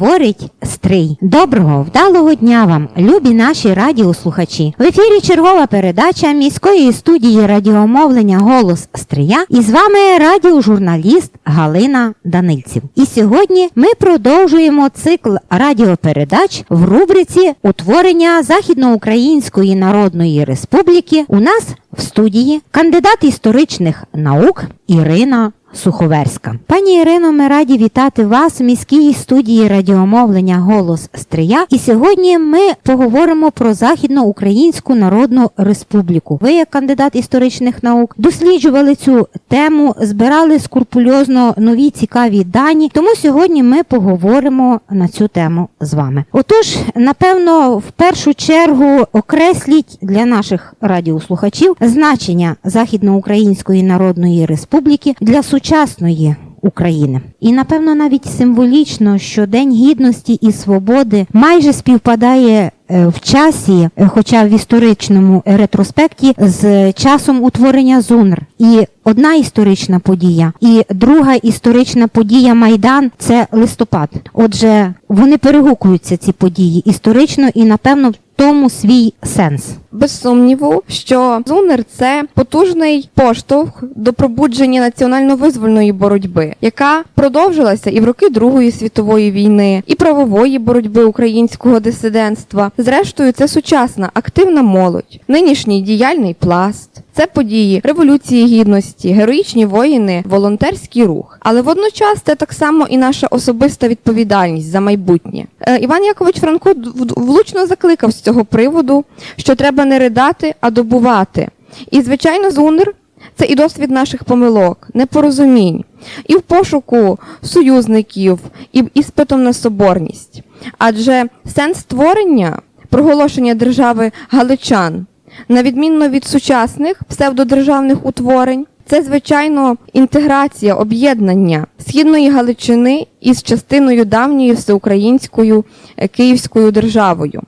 Говорить Стрий. Доброго, вдалого дня вам, любі наші радіослухачі. В ефірі чергова передача міської студії радіомовлення Голос Стрия. І з вами радіожурналіст Галина Данильців. І сьогодні ми продовжуємо цикл радіопередач в рубриці Утворення Західноукраїнської Народної Республіки. У нас в студії кандидат історичних наук Ірина Суховерська. Пані Ірино, ми раді вітати вас у міській студії радіомовлення Голос Стрия. І сьогодні ми поговоримо про Західноукраїнську Народну Республіку. Ви, як кандидат історичних наук, досліджували цю тему, збирали скрупульозно нові цікаві дані. Тому сьогодні ми поговоримо на цю тему з вами. Отож, напевно, в першу чергу окресліть для наших радіослухачів значення Західноукраїнської Народної Республіки для сучасної України. І напевно навіть символічно, що День гідності і свободи майже співпадає е, в часі, е, хоча в історичному ретроспекті, з часом утворення ЗУНР. І одна історична подія, і друга історична подія Майдан це листопад. Отже, вони перегукуються ці події історично і напевно тому свій сенс. Без сумніву, що Зунер це потужний поштовх до пробудження національно-визвольної боротьби, яка продовжилася і в роки Другої світової війни, і правової боротьби українського дисидентства. Зрештою, це сучасна активна молодь, нинішній діяльний пласт. Це події Революції Гідності, героїчні воїни, волонтерський рух. Але водночас це так само і наша особиста відповідальність за майбутнє. Е, Іван Якович Франко влучно закликав з цього приводу, що треба не ридати, а добувати. І, звичайно, ЗУНР це і досвід наших помилок, непорозумінь, і в пошуку союзників, і іспитом на соборність. Адже сенс створення, проголошення держави галичан, на відмінно від сучасних псевдодержавних утворень, це, звичайно, інтеграція, об'єднання східної Галичини із частиною давньої всеукраїнською е, Київською державою.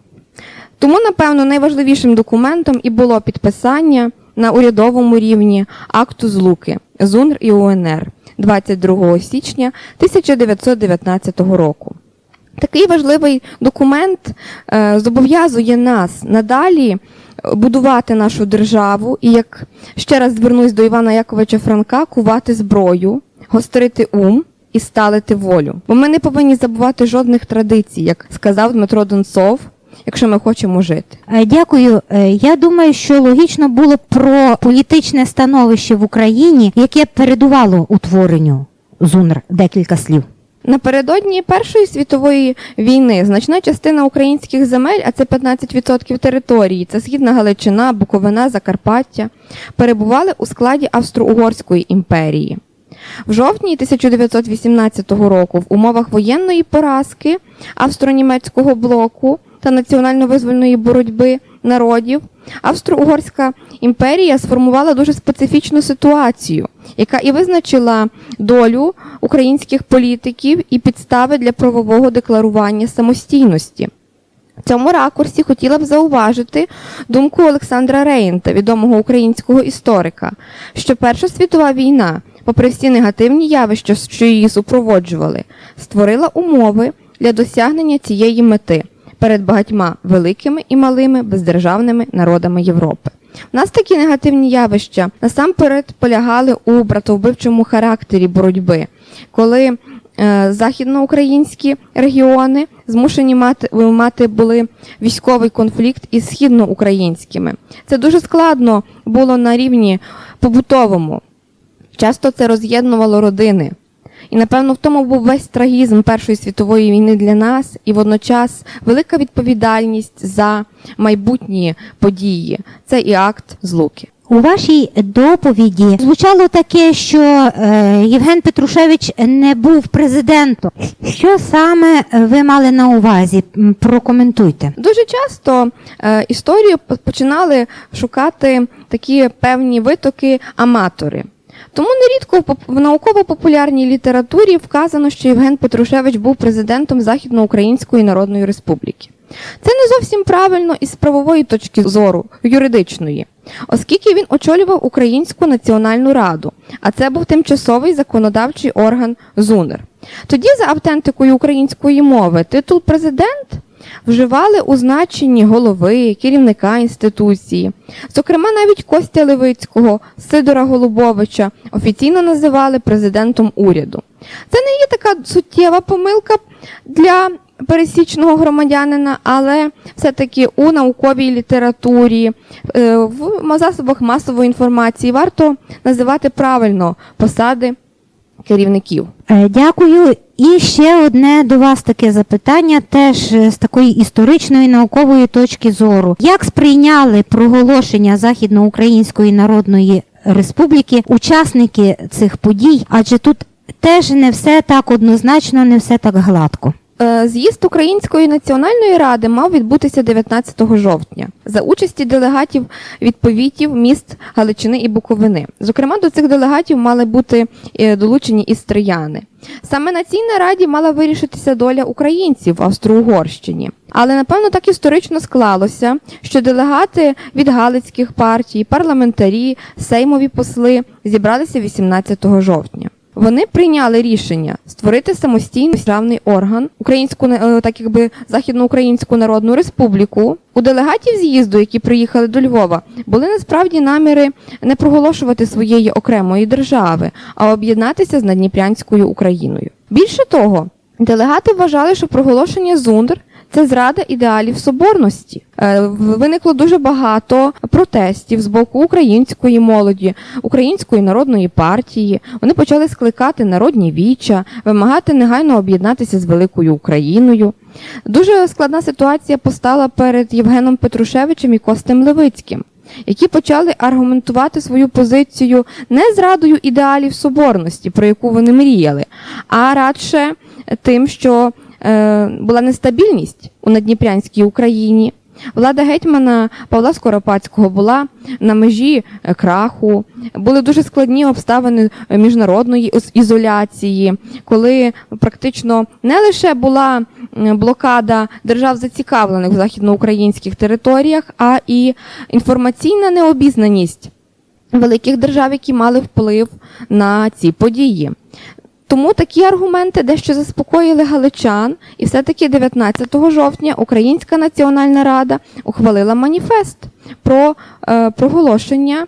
Тому, напевно, найважливішим документом і було підписання на урядовому рівні акту злуки ЗУНР і УНР 22 січня 1919 року. Такий важливий документ е, зобов'язує нас надалі будувати нашу державу і, як ще раз звернусь до Івана Яковича Франка, кувати зброю, гострити ум і сталити волю. Бо ми не повинні забувати жодних традицій, як сказав Дмитро Донцов, якщо ми хочемо жити. Е, Дякую. Е, Я думаю, що логічно було про політичне становище в Україні, яке передувало утворенню ЗУНР декілька слів. Напередодні Першої світової війни значна частина українських земель, а це 15% території, це Східна Галичина, Буковина, Закарпаття, перебували у складі Австро-Угорської імперії. В жовтні 1918 року в умовах воєнної поразки австро-німецького блоку та національно-визвольної боротьби народів Австро-Угорська імперія сформувала дуже специфічну ситуацію, яка і визначила долю українських політиків і підстави для правового декларування самостійності. В цьому ракурсі хотіла б зауважити думку Олександра Рейнта, відомого українського історика, що Перша світова війна, попри всі негативні явища, що її супроводжували, створила умови для досягнення цієї мети перед багатьма великими і малими бездержавними народами Європи. У нас такі негативні явища насамперед полягали у братовбивчому характері боротьби, коли е, західноукраїнські регіони змушені мати, мати були військовий конфлікт із східноукраїнськими. Це дуже складно було на рівні побутовому. Часто це роз'єднувало родини. І напевно в тому був весь трагізм Першої світової війни для нас, і водночас велика відповідальність за майбутні події. Це і акт злуки. У вашій доповіді звучало таке, що е, Євген Петрушевич не був президентом. Що саме ви мали на увазі? Прокоментуйте. Дуже часто е, історію починали шукати такі певні витоки аматори. Тому нерідко в поп- в науково-популярній літературі вказано, що Євген Петрушевич був президентом Західноукраїнської Народної Республіки. Це не зовсім правильно із правової точки зору, юридичної, оскільки він очолював Українську національну раду, а це був тимчасовий законодавчий орган ЗУНР. Тоді, за автентикою української мови, титул президент вживали у значенні голови, керівника інституції. Зокрема, навіть Костя Левицького, Сидора Голубовича офіційно називали президентом уряду. Це не є така суттєва помилка для пересічного громадянина, але все-таки у науковій літературі, е, в засобах масової інформації варто називати правильно посади керівників. Е, Дякую. І ще одне до вас таке запитання, теж е, з такої історичної наукової точки зору. Як сприйняли проголошення Західноукраїнської Народної Республіки учасники цих подій? Адже тут теж не все так однозначно, не все так гладко. Е, З'їзд Української національної ради мав відбутися 19 жовтня за участі делегатів відповідів міст Галичини і Буковини. Зокрема, до цих делегатів мали бути е, долучені і стрияни. Саме на цій нараді мала вирішитися доля українців в Австро-Угорщині. Але напевно так історично склалося, що делегати від галицьких партій, парламентарі, сеймові посли зібралися 18 жовтня. Вони прийняли рішення створити самостійний державний орган українську е, так якби західноукраїнську народну республіку. У делегатів з'їзду, які приїхали до Львова, були насправді наміри не проголошувати своєї окремої держави, а об'єднатися з Надніпрянською Україною. Більше того, делегати вважали, що проголошення ЗУНДР це зрада ідеалів соборності. Е, Виникло дуже багато протестів з боку української молоді, української народної партії. Вони почали скликати народні віча, вимагати негайно об'єднатися з великою Україною. Дуже складна ситуація постала перед Євгеном Петрушевичем і Костем Левицьким. Які почали аргументувати свою позицію не зрадою ідеалів соборності, про яку вони мріяли, а радше тим, що була нестабільність у Надніпрянській Україні. Влада гетьмана Павла Скоропадського була на межі е, краху. Були дуже складні обставини е, міжнародної ізоляції, коли практично не лише була блокада держав зацікавлених в західноукраїнських територіях, а і інформаційна необізнаність великих держав, які мали вплив на ці події. Тому такі аргументи дещо заспокоїли галичан, і все-таки 19 жовтня Українська національна рада ухвалила маніфест про е, проголошення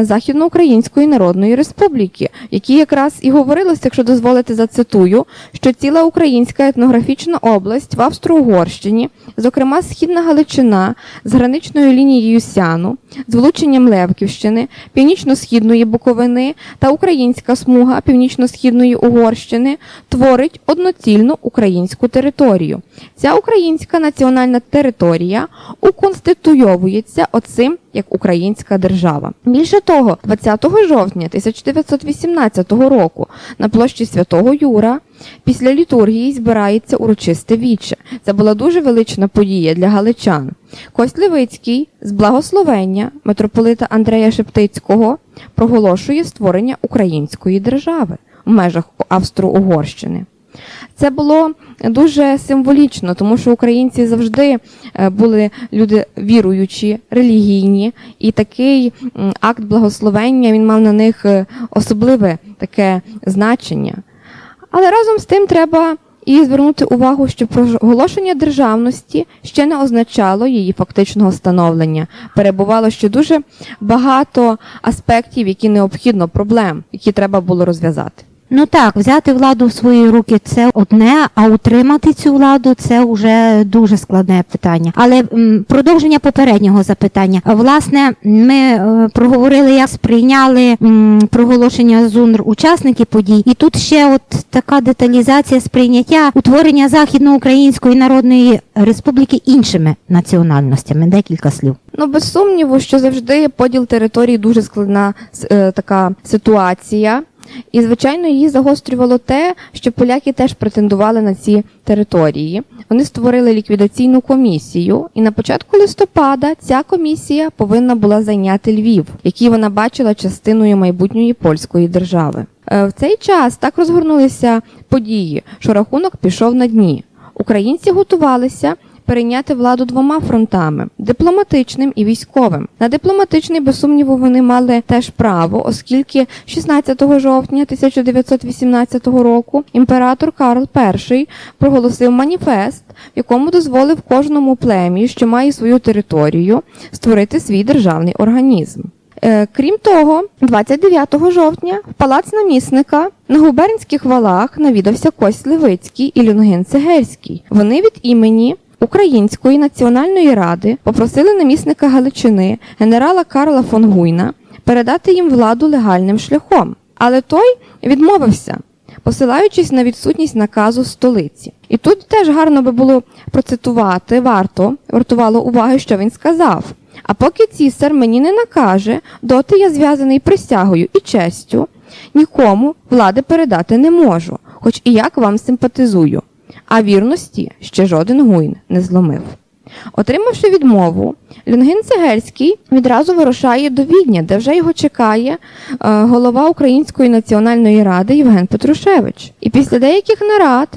Західноукраїнської Народної Республіки, в якій якраз і говорилося, якщо дозволите зацитую, що ціла українська етнографічна область в Австро-Угорщині, зокрема Східна Галичина з граничною лінією Сяну, з влученням Левківщини, північно-східної Буковини та українська смуга північно-східної Угорщини творить одноцільну українську територію. Ця українська національна територія уконституйовується оцим як українська держава. Більше того, 20 жовтня 1918 року на площі Святого Юра після літургії збирається урочисте віче. Це була дуже велична подія для галичан. Кость Левицький з благословення митрополита Андрея Шептицького проголошує створення української держави в межах Австро-Угорщини. Це було дуже символічно, тому що українці завжди е, були люди віруючі, релігійні, і такий акт благословення він мав на них е, особливе таке значення. Але разом з тим треба і звернути увагу, що проголошення державності ще не означало її фактичного становлення. Перебувало ще дуже багато аспектів, які необхідно проблем, які треба було розв'язати. Ну так, взяти владу в свої руки це одне, а утримати цю владу це вже дуже складне питання. Але м, продовження попереднього запитання. Власне, ми е, проговорили, як сприйняли м, проголошення ЗУНР учасники подій, і тут ще от така деталізація сприйняття утворення Західноукраїнської Народної Республіки іншими національностями. Декілька слів. Ну, без сумніву, що завжди поділ території дуже складна е, така ситуація. І, звичайно, її загострювало те, що поляки теж претендували на ці території. Вони створили ліквідаційну комісію, і на початку листопада ця комісія повинна була зайняти Львів, який вона бачила частиною майбутньої польської держави. Е, В цей час так розгорнулися події, що рахунок пішов на дні. Українці готувалися перейняти владу двома фронтами дипломатичним і військовим. На дипломатичний, без сумніву, вони мали теж право, оскільки 16 жовтня 1918 року імператор Карл І проголосив маніфест, в якому дозволив кожному плем'ю, що має свою територію, створити свій державний організм. Е, Крім того, 29 жовтня в палац намісника на губернських валах навідався Кость Левицький і Люнгин Цегельський. Вони від імені Української національної ради попросили намісника Галичини генерала Карла фон Гуйна передати їм владу легальним шляхом. Але той відмовився, посилаючись на відсутність наказу столиці. І тут теж гарно би було процитувати, варто вартувало уваги, що він сказав. А поки цісар мені не накаже, доти я зв'язаний присягою і честю, нікому влади передати не можу, хоч і як вам симпатизую. А вірності ще жоден гуйн не зломив. Отримавши відмову, Люнгин Цегельський відразу вирушає до Відня, де вже його чекає е, голова Української національної ради Євген Петрушевич. І після деяких нарад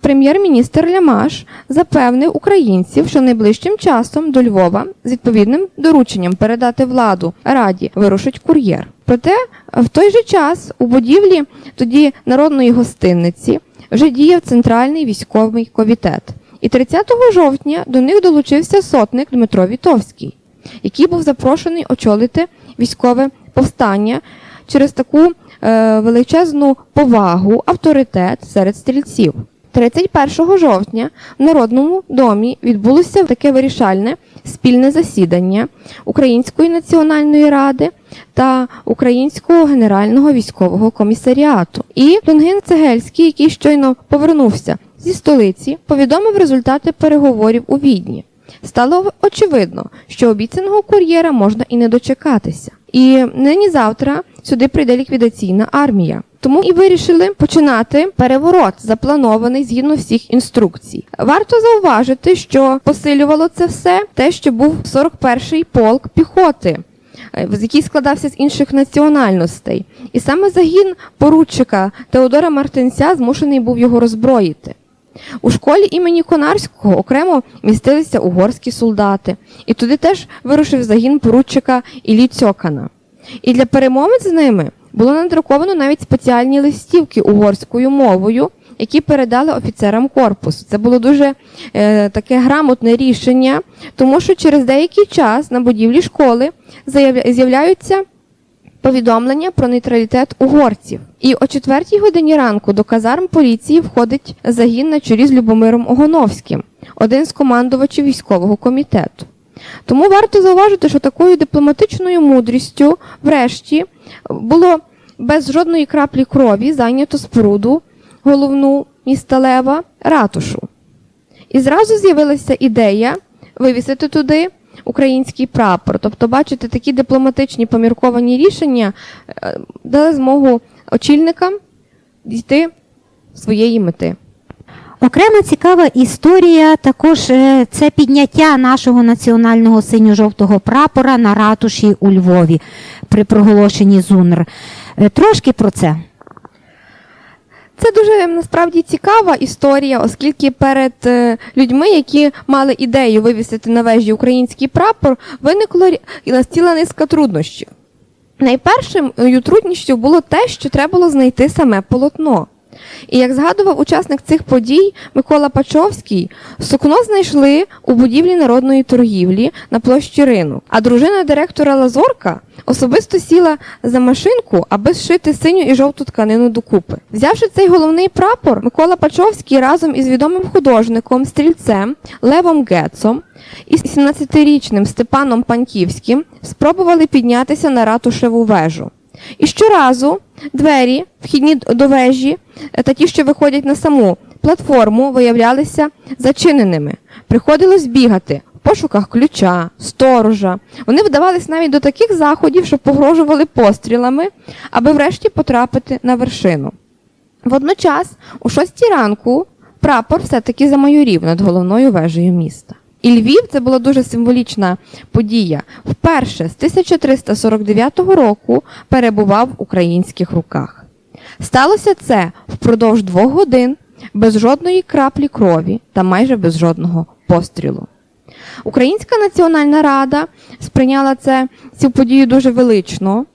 прем'єр-міністр Лямаш запевнив українців, що найближчим часом до Львова з відповідним дорученням передати владу раді вирушить кур'єр. Проте в той же час у будівлі тоді народної гостинниці вже діяв центральний військовий комітет. І 30 жовтня до них долучився сотник Дмитро Вітовський, який був запрошений очолити військове повстання через таку е, величезну повагу, авторитет серед стрільців. 31 жовтня в Народному домі відбулося таке вирішальне спільне засідання Української національної ради та Українського генерального військового комісаріату. І Люнгин Цегельський, який щойно повернувся зі столиці, повідомив результати переговорів у Відні. Стало очевидно, що обіцяного кур'єра можна і не дочекатися. І нині завтра сюди прийде ліквідаційна армія. Тому і вирішили починати переворот, запланований згідно всіх інструкцій. Варто зауважити, що посилювало це все те, що був 41-й полк піхоти, е, який складався з інших національностей. І саме загін поручика Теодора Мартинця змушений був його роззброїти. У школі імені Конарського окремо містилися угорські солдати, і туди теж вирушив загін поручика Іллі Цьокана. І для перемовин з ними було надруковано навіть спеціальні листівки угорською мовою, які передали офіцерам корпусу. Це було дуже е, таке грамотне рішення, тому що через деякий час на будівлі школи з'являються повідомлення про нейтралітет угорців. І о четвертій годині ранку до казарм поліції входить загін на чолі з Любомиром Огоновським, один з командувачів військового комітету. Тому варто зауважити, що такою дипломатичною мудрістю, врешті, було без жодної краплі крові зайнято споруду головну міста Лева ратушу. І зразу з'явилася ідея вивісити туди український прапор. Тобто, бачите, такі дипломатичні помірковані рішення е, дали змогу очільникам дійти своєї мети. Окрема цікава історія також е, це підняття нашого національного синьо-жовтого прапора на ратуші у Львові при проголошенні ЗУНР. Е, Трошки про це. Це дуже насправді цікава історія, оскільки перед е, людьми, які мали ідею вивісити на вежі український прапор, виникло ціла низка труднощів. Найпершим е, трудністю було те, що треба було знайти саме полотно. І як згадував учасник цих подій Микола Пачовський, сукно знайшли у будівлі народної торгівлі на площі ринок. А дружина директора Лазорка особисто сіла за машинку, аби зшити синю і жовту тканину докупи. Взявши цей головний прапор, Микола Пачовський разом із відомим художником, стрільцем Левом Гецом і 17-річним Степаном Паньківським спробували піднятися на ратушеву вежу. І щоразу двері, вхідні до вежі е, та ті, що виходять на саму платформу, виявлялися зачиненими. Приходилось бігати в пошуках ключа, сторожа. Вони вдавались навіть до таких заходів, що погрожували пострілами, аби врешті потрапити на вершину. Водночас, о 6 ранку, прапор все-таки замайорів над головною вежею міста. І Львів це була дуже символічна подія. Вперше з 1349 року перебував в українських руках. Сталося це впродовж двох годин без жодної краплі крові та майже без жодного пострілу. Українська національна рада сприйняла це цю подію дуже велично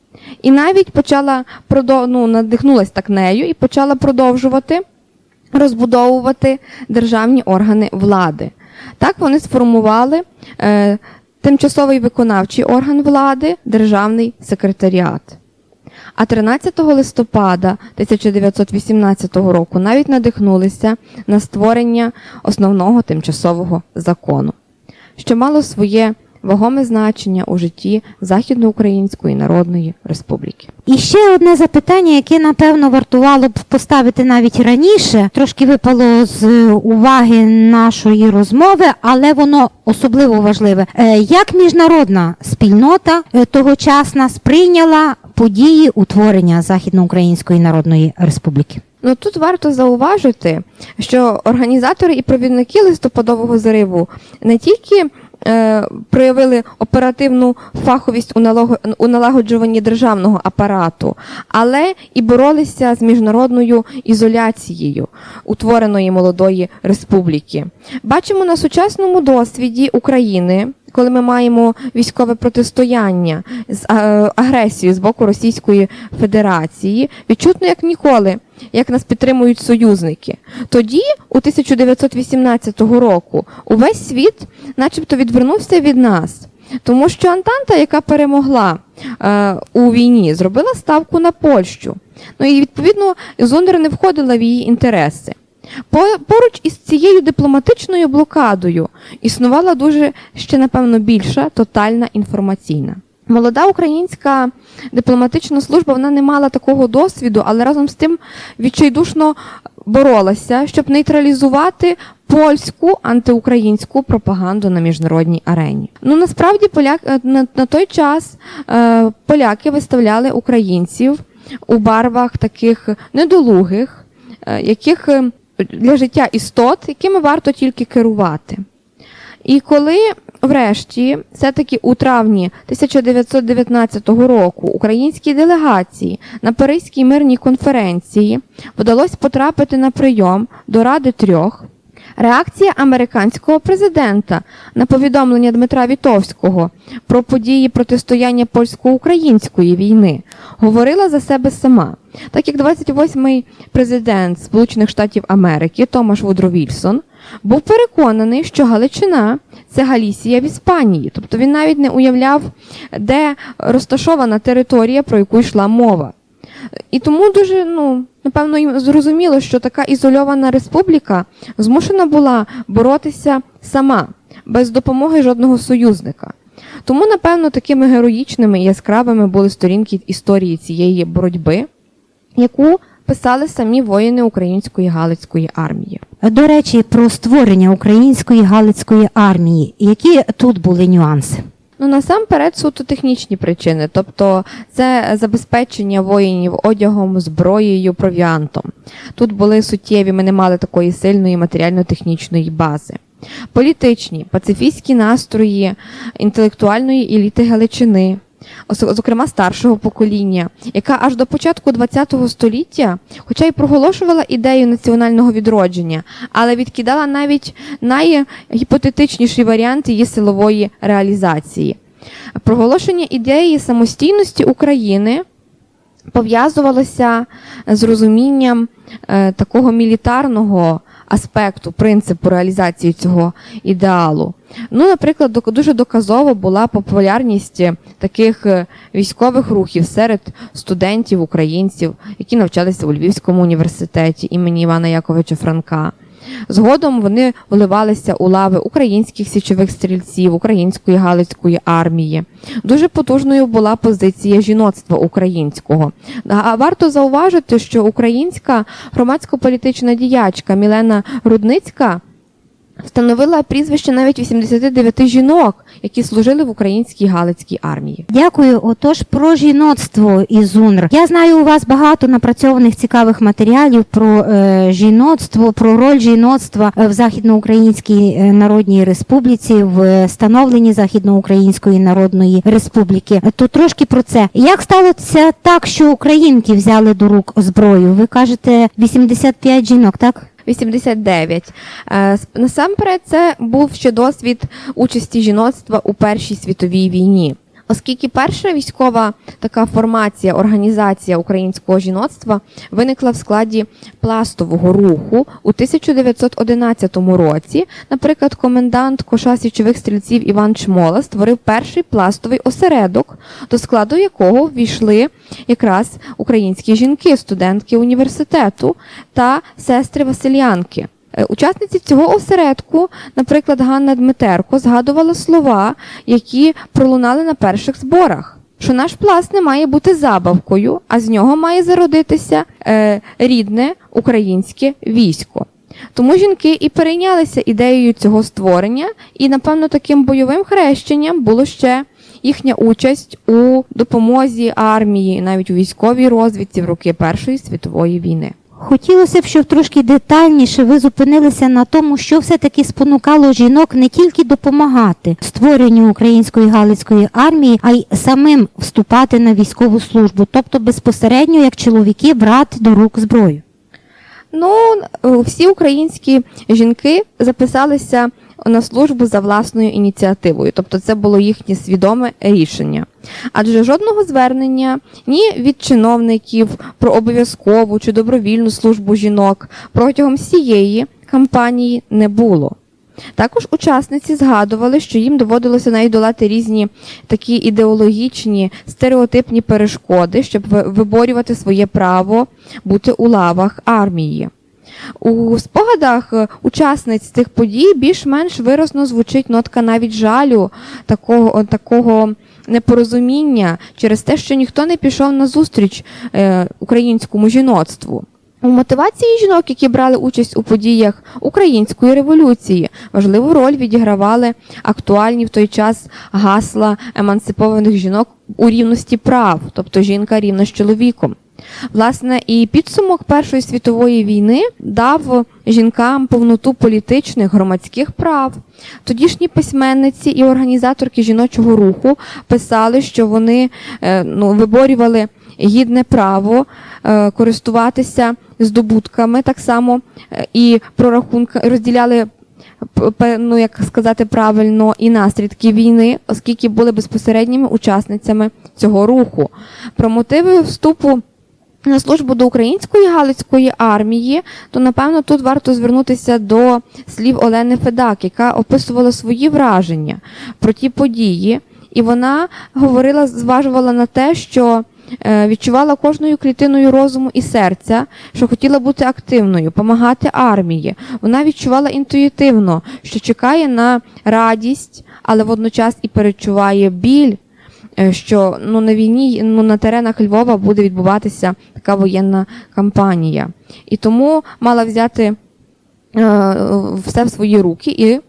і навіть почала ну, надихнулась так нею і почала продовжувати розбудовувати державні органи влади. Так вони сформували е, тимчасовий виконавчий орган влади, державний секретаріат. А 13 листопада 1918 року навіть надихнулися на створення основного тимчасового закону, що мало своє вагоме значення у житті Західноукраїнської Народної Республіки. І ще одне запитання, яке напевно вартувало б поставити навіть раніше, трошки випало з уваги нашої розмови, але воно особливо важливе. Е, Як міжнародна спільнота е, тогочасна сприйняла події утворення Західноукраїнської Народної Республіки? Ну тут варто зауважити, що організатори і провідники листопадового зриву не тільки е, проявили оперативну фаховість у, налагоджуванні державного апарату, але і боролися з міжнародною ізоляцією утвореної молодої республіки. Бачимо на сучасному досвіді України. Коли ми маємо військове протистояння з агресією з боку Російської Федерації, відчутно як ніколи, як нас підтримують союзники. Тоді, у 1918 року, увесь світ, начебто, відвернувся від нас, тому що Антанта, яка перемогла е, у війні, зробила ставку на Польщу. Ну і відповідно Зондер не входила в її інтереси. По- Поруч із цією дипломатичною блокадою існувала дуже ще, напевно, більша тотальна інформаційна. Молода українська дипломатична служба вона не мала такого досвіду, але разом з тим відчайдушно боролася, щоб нейтралізувати польську антиукраїнську пропаганду на міжнародній арені. Ну насправді поляк е, на, на той час е, поляки виставляли українців у барвах таких недолугих, е, яких е, для життя істот, якими варто тільки керувати. І коли врешті, все-таки у травні 1919 року українській делегації на Паризькій мирній конференції вдалося потрапити на прийом до Ради трьох, реакція американського президента на повідомлення Дмитра Вітовського про події протистояння польсько-української війни говорила за себе сама. Так як 28-й президент Сполучених Штатів Америки Томаш Вудро Вільсон був переконаний, що Галичина це Галісія в Іспанії, тобто він навіть не уявляв, де розташована територія, про яку йшла мова. І тому дуже, ну, напевно, їм зрозуміло, що така ізольована республіка змушена була боротися сама, без допомоги жодного союзника. Тому, напевно, такими героїчними і яскравими були сторінки історії цієї боротьби, яку писали самі воїни української Галицької армії. До речі, про створення української Галицької армії. Які тут були нюанси? Ну насамперед суто технічні причини, тобто це забезпечення воїнів одягом, зброєю, провіантом. Тут були суттєві, ми не мали такої сильної матеріально-технічної бази. Політичні, пацифістські настрої інтелектуальної еліти Галичини, зокрема старшого покоління, яка аж до початку ХХ століття, хоча й проголошувала ідею національного відродження, але відкидала навіть найгіпотетичніші варіанти її силової реалізації. Проголошення ідеї самостійності України пов'язувалося з розумінням е, такого мілітарного аспекту, принципу реалізації цього ідеалу. Ну, наприклад, дуже доказово була популярність таких е, військових рухів серед студентів, українців, які навчалися у Львівському університеті імені Івана Яковича Франка. Згодом вони вливалися у лави українських січових стрільців, української галицької армії. Дуже потужною була позиція жіноцтва українського. А варто зауважити, що українська громадсько-політична діячка Мілена Рудницька встановила прізвище навіть 89 жінок, які служили в українській Галицькій армії. Дякую. Отож, про жіноцтво із УНР. Я знаю, у вас багато напрацьованих цікавих матеріалів про е, жіноцтво, про роль жіноцтва в Західноукраїнській е, Народній Республіці, в е, становленні Західноукраїнської Народної Республіки. То трошки про це. Як сталося так, що українки взяли до рук зброю? Ви кажете 85 жінок, так? 89. Е, Насамперед, це був ще досвід участі жіноцтва у Першій світовій війні. Оскільки перша військова така формація, організація українського жіноцтва виникла в складі пластового руху у 1911 році, наприклад, комендант коша січових стрільців Іван Чмола створив перший пластовий осередок, до складу якого ввійшли якраз українські жінки, студентки університету та сестри Василянки. Е, Учасниці цього осередку, наприклад, Ганна Дмитерко, згадувала слова, які пролунали на перших зборах. Що наш пласт не має бути забавкою, а з нього має зародитися е, рідне українське військо. Тому жінки і перейнялися ідеєю цього створення, і, напевно, таким бойовим хрещенням було ще їхня участь у допомозі армії, навіть у військовій розвідці в роки Першої світової війни. Хотілося б, щоб трошки детальніше ви зупинилися на тому, що все-таки спонукало жінок не тільки допомагати створенню української галицької армії, а й самим вступати на військову службу, тобто безпосередньо як чоловіки брати до рук зброю. Ну, всі українські жінки записалися на службу за власною ініціативою, тобто це було їхнє свідоме рішення. Адже жодного звернення ні від чиновників про обов'язкову чи добровільну службу жінок протягом всієї кампанії не було. Також учасниці згадували, що їм доводилося навіть долати різні такі ідеологічні стереотипні перешкоди, щоб виборювати своє право бути у лавах армії. У спогадах е, учасниць цих подій більш-менш виразно звучить нотка навіть жалю, такого, такого непорозуміння через те, що ніхто не пішов на зустріч е, українському жіноцтву. У мотивації жінок, які брали участь у подіях української революції, важливу роль відігравали актуальні в той час гасла емансипованих жінок у рівності прав, тобто жінка рівна з чоловіком. Власне, і підсумок Першої світової війни дав жінкам повноту політичних громадських прав. Тодішні письменниці і організаторки жіночого руху писали, що вони е, ну, виборювали гідне право е, користуватися здобутками так само е, і прорахунка розділяли ну, як сказати правильно, і наслідки війни, оскільки були безпосередніми учасницями цього руху. Про мотиви вступу на службу до української галицької армії, то напевно тут варто звернутися до слів Олени Федак, яка описувала свої враження про ті події, і вона говорила, зважувала на те, що е, відчувала кожною клітиною розуму і серця, що хотіла бути активною, допомагати армії. Вона відчувала інтуїтивно, що чекає на радість, але водночас і перечуває біль що ну на війні, ну на теренах Львова буде відбуватися така воєнна кампанія, і тому мала взяти е, все в свої руки і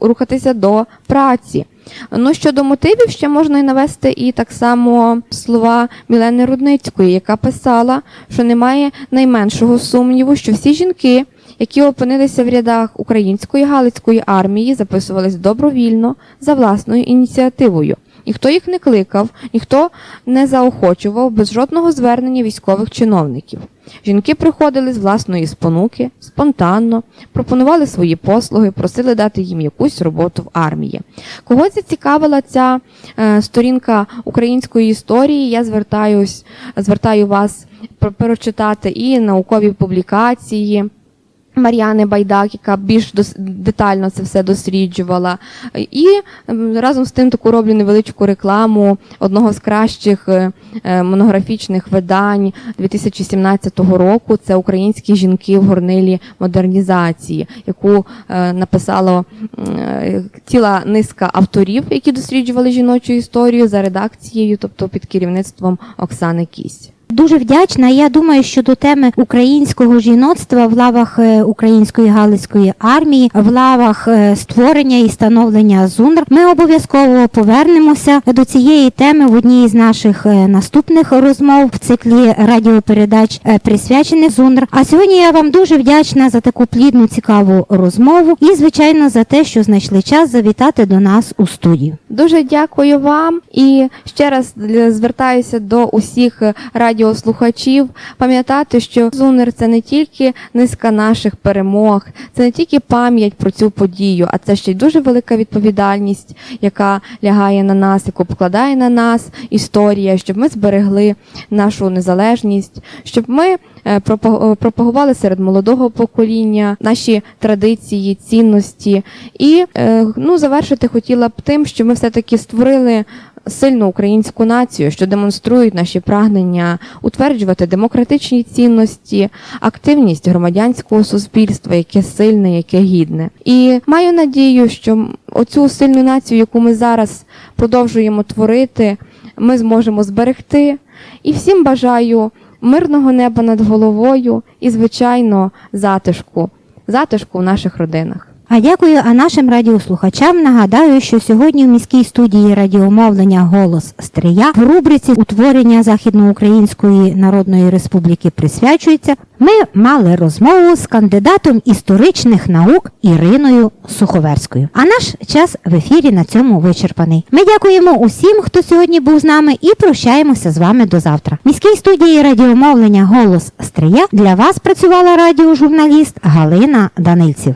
рухатися до праці. Ну щодо мотивів, ще можна і навести і так само слова Мілени Рудницької, яка писала, що немає найменшого сумніву, що всі жінки, які опинилися в рядах української галицької армії, записувались добровільно за власною ініціативою. Ніхто їх не кликав, ніхто не заохочував без жодного звернення військових чиновників. Жінки приходили з власної спонуки, спонтанно, пропонували свої послуги, просили дати їм якусь роботу в армії. Кого зацікавила ця е, сторінка української історії, я звертаюсь, звертаю вас про- прочитати і наукові публікації. Мар'яни Байдак, яка більш детально це все досліджувала. І разом з тим таку роблю невеличку рекламу одного з кращих е, е, монографічних видань 2017 року. Це Українські жінки в горнилі модернізації, яку е, е, ціла низка авторів, які досліджували жіночу історію за редакцією, тобто під керівництвом Оксани Кісь. Дуже вдячна. Я думаю, що до теми українського жіноцтва в лавах е, Української Галицької армії, в лавах е, створення і становлення ЗУНР, ми обов'язково повернемося до цієї теми в одній з наших е, наступних розмов в циклі радіопередач присвячених ЗУНР. А сьогодні я вам дуже вдячна за таку плідну цікаву розмову і, звичайно, за те, що знайшли час завітати до нас у студію. Дуже дякую вам і ще раз звертаюся до усіх е, радіослухачів. Пам'ятати, що Зунер це не тільки низка наших перемог, це не тільки пам'ять про цю подію, а це ще й дуже велика відповідальність, яка лягає на нас, яку покладає на нас історія, щоб ми зберегли нашу незалежність, щоб ми е, е, пропагували серед молодого покоління наші традиції, цінності. І е, ну, завершити хотіла б тим, що ми все-таки створили сильну українську націю, що демонструють наші прагнення утверджувати демократичні цінності, активність громадянського суспільства, яке сильне, яке гідне. І маю надію, що оцю сильну націю, яку ми зараз продовжуємо творити, ми зможемо зберегти. І всім бажаю мирного неба над головою і, звичайно, затишку, затишку в наших родинах. А дякую, а нашим радіослухачам нагадаю, що сьогодні в міській студії радіомовлення Голос Стрия в рубриці утворення Західноукраїнської Народної Республіки присвячується. Ми мали розмову з кандидатом історичних наук Іриною Суховерською. А наш час в ефірі на цьому вичерпаний. Ми дякуємо усім, хто сьогодні був з нами, і прощаємося з вами до завтра. Міській студії радіомовлення Голос Стрия для вас працювала радіожурналіст Галина Данильців.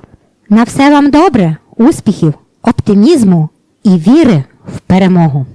На все вам добре, успіхів, оптимізму і віри в перемогу.